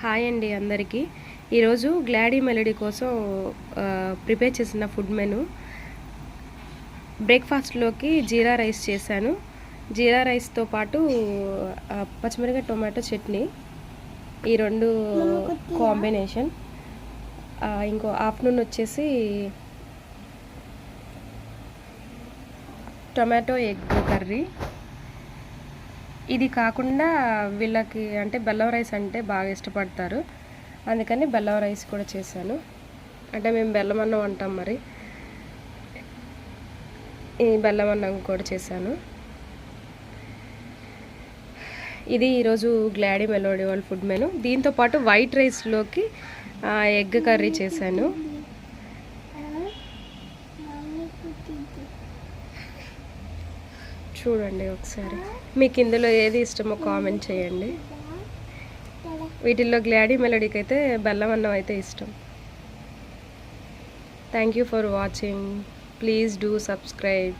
Hi అండి అందరికీ. ఈరోజు గ్లాడీ మెలడీ కోసం ప్రిపేర్ చేసిన ఫుడ్ మెను. బ్రేక్ఫాస్ట్లోకి జీరా రైస్ చేశాను. జీరా రైస్తో పాటు ఆ, పచ్చిమిరపకాయ టొమాటో చట్నీ. ఈ రెండు కాంబినేషన్. ఇంకో ఆఫ్టర్నూన్ వచ్చేసి టొమాటో ఎగ్ కర్రీ. ఇది కాకుండా వీళ్ళకి అంటే బెల్లం రైస్ అంటే బాగా ఇష్టపడతారు. అందుకని బెల్లం రైస్ కూడా చేశాను. అంటే మేము బెల్లం అన్నం అంటాం మరి. ఈ బెల్లం అన్నం కూడా చేశాను. ఇది ఈరోజు గ్లాడీ మెలోడీ వాళ్ళ ఫుడ్ మెను. దీంతో పాటు వైట్ రైస్లోకి ఎగ్ కర్రీ చేశాను. చూడండి ఒకసారి. మీకు ఇందులో ఏది ఇష్టమో కామెంట్ చేయండి. వీటిల్లో గ్లాడీ మెలడీకి అయితే బెల్లం అన్నం అయితే ఇష్టం. Thank you for watching please do subscribe